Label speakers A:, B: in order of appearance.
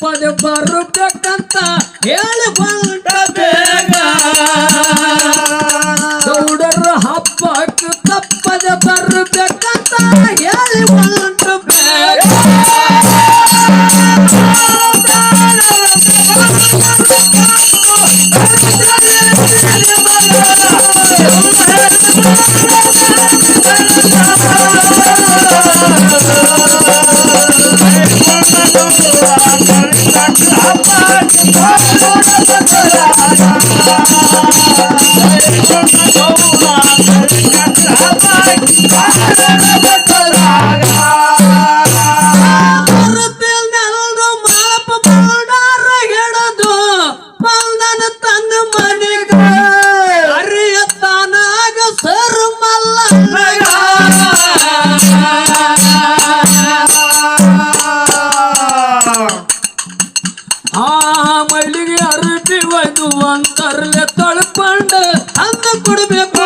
A: ಒಪ್ಪದೆ ಬರಬೇಕಂತ ಹೇಳಿ ಬಂದ ಬೇಗ ಗೌಡರು ಹಬ್ಬಕ್ಕೆ ತಪ್ಪದೆ ಬರಬೇಕಂತ ಹೇಳಿ ಬಂದ ಬೇಗ Thank you.
B: I'm
A: நான் கருள தொழுப்பாண்டு. அந்த குடும்ப